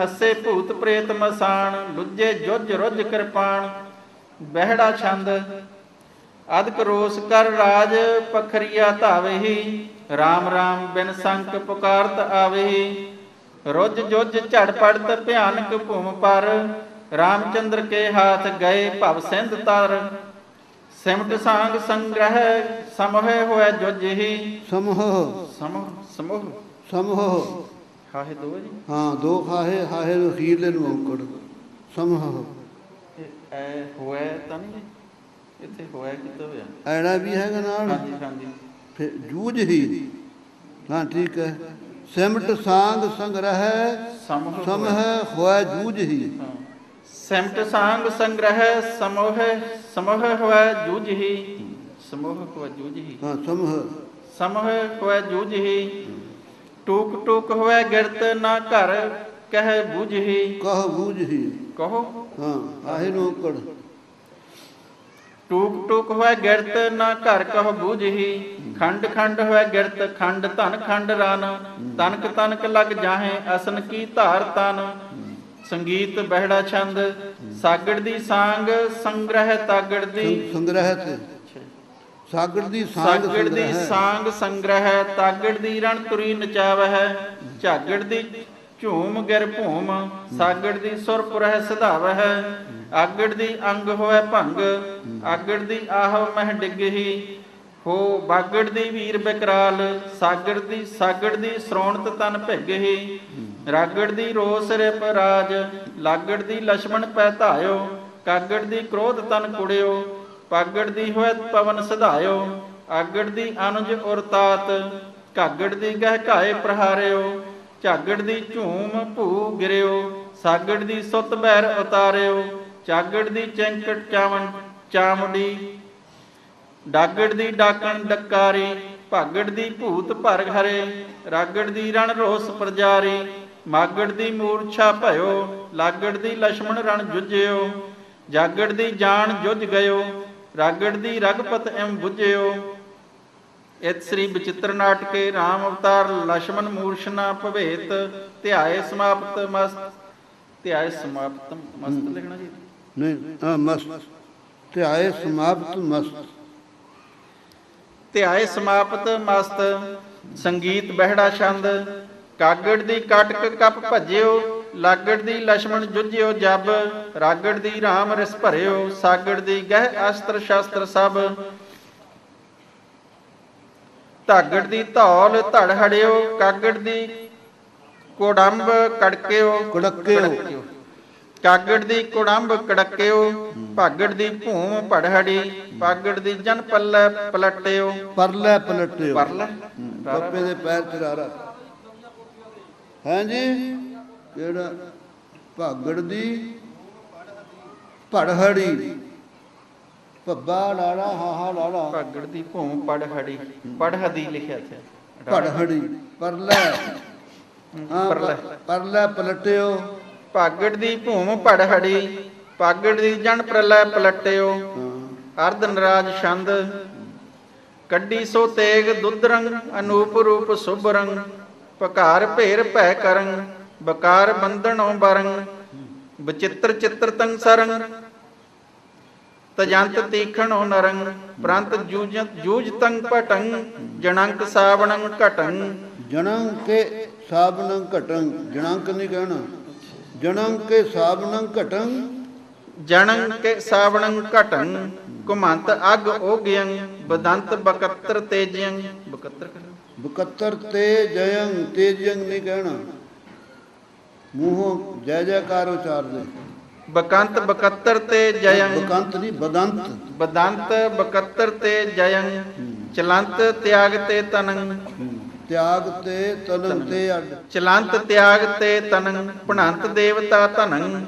ਹੱਸੇ ਭੂਤ ਪ੍ਰੇਤ ਮਸਾਣ ਲੁੱਜੇ ਜੁਜ ਰੁੱਜ ਕਿਰਪਾਨ ਬਹਿੜਾ ਛੰਦ ਅਦਕ ਰੋਸ ਕਰ ਰਾਜ ਪਖਰੀਆ ਧਾਵਹੀ RAM RAM ਬਿਨ ਸੰਕ ਪੁਕਾਰਤ ਆਵਹੀ ਰੁੱਜ ਜੁਜ ਝੜ ਪੜਤ ਭਿਆਨਕ ਭੂਮ ਪਰ ਰਾਮਚੰਦਰ ਕੇ ਹਾਥ ਗਏ ਭਵ ਸਿੰਧ ਤਰ ਸਿਮਟ ਸਾੰਗ ਸੰਗ੍ਰਹਿ ਸਮੋਹਿ ਹੋਇ ਜੁਜ ਹੀ। ਸਮੂਹ। ਸਮੋਹ ਸਮੋਹ। ਸਮੂਹ। ਹਾਹੇ ਦੋ ਜੀ? ਹਾਂ ਦੋ ਖਾਹੇ ਹਾਹੇ ਨੂੰ ਅਖੀਰਲੇ ਨੂੰ ਔਂਕੜ। ਸਮੂਹ ਐ ਹੋਇਆ ਤਾਂ ਨਹੀਂ? ਇੱਥੇ ਹੋਇਆ ਕਿੱਥੇ ਹੋਇਆ? ਐੜਾ ਵੀ ਹੈਗਾ ਨਾਲ। ਹਾਂਜੀ ਹਾਂਜੀ। ਫਿਰ ਜੂਝ ਹੀ। ਹਾਂ ਠੀਕ ਹੈ। ਸਿਮਟ ਸਾੰਗ ਸੰਗ੍ਰਹਿ ਸਮੋਹ ਸਮਹ ਹੋਇ ਜੂਝ ਹੀ। ਸਿਮਟ ਸਾੰਗ ਸੰਗ੍ਰਹਿ ਸਮੋਹ ਸਮੋਹ ਹੋਇ ਜੂਝ ਹੀ। ਸਮੋਹ ਹੋਇ ਜੂਝ ਹੀ। ਹਾਂ ਸਮਹ। ਸਮੋਹ ਹੋਇ ਜੂਝ ਹੀ। ਟੂਕ ਟੂਕ ਹੋਇ ਗਿਰਤ ਨਾ ਘਰ ਕਹਿ ਬੁਝ ਹੀ। ਕਹ ਬੂਝ ਹੀ। ਕਹੋ। ਹਾਂ ਆਹੇ ਨੂੰ ਔਂਕੜ। ਟੂਕ ਟੂਕ ਹੋਇ ਗਿਰਤ ਨਾ ਘਰ ਕਹ ਬੂਝ ਹੀ। ਖੰਡ ਖੰਡ ਹੋਇ ਗਿਰਤ ਖੰਡ ਧਨ ਖੰਡ ਰਨ। ਤਨਕ ਤਨਕ ਲਗ ਜਾਹੇ ਅਸਨ ਕੀ ਧਾਰ ਤਨ। ਸੰਗੀਤ ਬਹਿੜਾ ਛੰਦ ਸਾਗੜ ਦੀ ਸਾੰਗ ਸੰਗ੍ਰਹਿ ਤਾਗੜ ਦੀ। ਸੰਗ- ਸੰਗ੍ਰਹਿ ਤੇ। ਸਾਗੜ ਦੀ ਸਾਂਗ ਸਾਗੜ ਦੀ ਸਾੰਗ ਸੰਗ੍ਰਹਿ ਤਾਗੜ ਦੀ ਰਣ ਤੁਰੀ ਨਚਾਵਹਿ ਝਾਗੜ ਦੀ ਝੂਮ ਗਿਰ ਭੂਮ ਸਾਗੜ ਦੀ ਸੁਰ ਪੁਰਹਿ ਸਧਾਵਹਿ ਆਗੜ ਦੀ ਅੰਗ ਹੋਇ ਭੰਗ ਆਗੜ ਦੀ ਆਹ ਮਹਿ ਡਿਗਹੀ ਹੋ ਬਾਗੜ ਦੀ ਵੀਰ ਬਿਕਰਾਲ ਸਾਗੜ ਦੀ ਸਾਗੜ ਦੀ ਸ਼੍ਰੋਣਤ ਤਨ ਭਿਗਹੀ ਰਾਗੜ ਦੀ ਰੋਸ ਰਿਪ ਰਾਜ ਲਾਗੜ ਦੀ ਲਛਮਣ ਪੈ ਧਾਇਓ ਕਾਗੜ ਦੀ ਕ੍ਰੋਧ ਤਨ ਕੁੜਿਓ ਪਾਗੜ ਦੀ ਹੋਇ ਪਵਨ ਸਧਾਇਓ, ਆਗੜ ਦੀ ਅਨੁਜ ਉਰਤਾਤ ਘਾਗੜ ਦੀ ਗਹਿ ਘਾਏ ਪ੍ਰਹਾਰਿਓ, ਝਾਗੜ ਦੀ ਝੂਮ ਭੂ ਗਿਰਿਓ, ਸਾਗੜ ਦੀ ਸੁਤ ਬਹਿਰ ਉਤਾਰਿਓ, ਚਾਗੜ ਦੀ ਚੈਂਕਟ ਚਾਵਣ ਚਾਮੜੀ, ਡਾਗੜ ਦੀ ਡਾਕਣ ਡਕਾਰੀ, ਭਾਗੜ ਦੀ ਭੂਤ ਭਰ ਹਰੇ ਰਾਗੜ ਦੀ ਰਣ ਰੋਸ ਪ੍ਰਜਾਰੀ, ਮਾਗੜ ਦੀ ਮੂਰਛਾ ਭਇਓ, ਲਾਗੜ ਦੀ ਲਛਮਣ ਰਣ ਜੁਝਿਓ, ਜਾਗੜ ਦੀ ਜਾਨ ਜੁਝ ਗਇਓ ਰਾਗੜ ਦੀ ਰਗਪਤ ਐਮ 부ਝਿਓ ਇਤ ਸ੍ਰੀ ਬਚਿੱਤਰ ਨਾਟਕੇ RAM ਅਵਤਾਰ ਲక్ష్మణ ਮੂਰਛਨਾ ਭਵੇਤ। ਧਿਆਏ ਸਮਾਪਤ ਮਸਤ। ਧਿਆਏ ਸਮਾਪਤ ਮਸਤ ਲਿਖਣਾ ਜੀ। ਨਹੀਂ ਹਾਂ ਮਸਤ। ਧਿਆਏ ਸਮਾਪਤ ਮਸਤ। ਧਿਆਏ ਸਮਾਪਤ ਮਸਤ। ਸੰਗੀਤ ਬਹਿੜਾ ਛੰਦ। ਕਾਗੜ ਦੀ ਕਟਕ ਕਪ ਭਜਿਓ। ਲਾਗੜ ਦੀ ਲక్ష్మణ ਜੁਝਿਓ ਜਬ ਰਾਗੜ ਦੀ RAM ਰਸ ਭਰਿਓ ਸਾਗੜ ਦੀ ਗਹਿ ਅਸਤਰ ਸ਼ਾਸਤਰ ਸਭ। ਧਾਗੜ ਦੀ ਧੌਲ ਧੜ ਹੜਿਓ ਕਾਗੜ ਦੀ ਕੋੜੰਬ ਕੜਕਿਓ। ਕੜਕਿਓ। ਕਾਗੜ ਦੀ ਕੋੜੰਬ ਕੜਕਿਓ ਭਾਗੜ ਦੀ ਭੂਮ ਭੜਹੜੀ ਪਾਗੜ ਦੀ ਜਨ ਪੱਲੇ ਪਲਟਿਓ। ਪਰਲੇ ਪਲਟਿਓ। ਪਰਲੇ? ਦੇ ਪੈਰ ਚਰਾਰਾ ਹਾਂਜੀ? ਕਿਹੜਾ? ਭਾਗੜ ਦੀ ਭੜਹੜੀ। ਪੱਬਾ ਲਾੜਾ ਹਾਹਾ ਲਾੜਾ। ਭਾਗੜ ਦੀ ਭੂਮ ਪੜਹੜੀ। ਪੜਹਦੀ ਲਿਖਿਆ ਇੱਥੇ। ਭੜਹੜੀ ਪਰਲੇ। ਪਰਲੇ। ਪਰਲੇ ਪਲਟਿਓ। ਭਾਗੜ ਦੀ ਭੂਮ ਪੜਹੜੀ ਪਾਗੜ ਦੀ ਜਨ ਪ੍ਰਲੈ ਪਲਟਿਓ। ਅਰਧ ਨਰਾਜ ਛੰਦ। ਕੱਢੀ ਸੋ ਤੇਗ ਦੁੱਧ ਰੰਗ ਅਨੂਪ ਰੂਪ ਸੁਭ ਰੰਗ। ਪਕਾਰ ਭੇਰ ਭੈ ਕਰੰ ਬਕਾਰ ਬੰਧਨੋ ਬਰੰ ਬਚਿੱਤਰ ਚਿੱਤਰ ਤੰ ਸਰੰ ਤਜੰਤ ਤੀਖਣੋ ਨਰੰ ਪ੍ਰੰਤ ਜੂਜ ਜੂਜ ਤੰ ਪਟੰ ਜਣੰਕ ਸਾਵਣੰ ਘਟੰ ਜਨੰ ਕੇ ਸਾਬਨੰ ਘਟੰ ਜਣੰਕ ਨਹੀਂ ਕਹਿਣਾ। ਜਨੰ ਕੇ ਸਾਬਨੰ ਘਟੰ ਜਣੰ ਕੇ ਸਾਵਣੰ ਘਟੰ ਕੁਮੰਤ ਅਗ ਓਗਿਯੰ ਬਦੰਤ ਬਕਤਰ ਤੇਜਯੰ। ਬਕਤਰ ਕਰ 72 ਤੇ ਜਯੰ ਤੇਜਯੰ ਨਹੀਂ ਕਹਿਣਾ। ਮੂੰਹੋਂ ਜੈ ਜੈਕਾਰ ਉਚਾਰਦੇ। ਬਕੰਤ ਬਕਤਰ ਤੇ ਜਯੰ। ਬਕੰਤ ਨਹੀਂ ਬਦੰਤ। ਬਦੰਤ ਬਕਤਰ ਤੇ ਜਯੰ। ਚਲੰਤ ਤਿਆਗ ਤੇ ਤਨੰ। ਤਿਆਗ ਤੇ ਤਨੰ ਤੇ ਅੱਡ। ਚਲੰਤ ਤਿਆਗ ਤੇ ਤਨੰ। ਭਣੰਤ ਦੇਵਤਾ ਧਨੰ।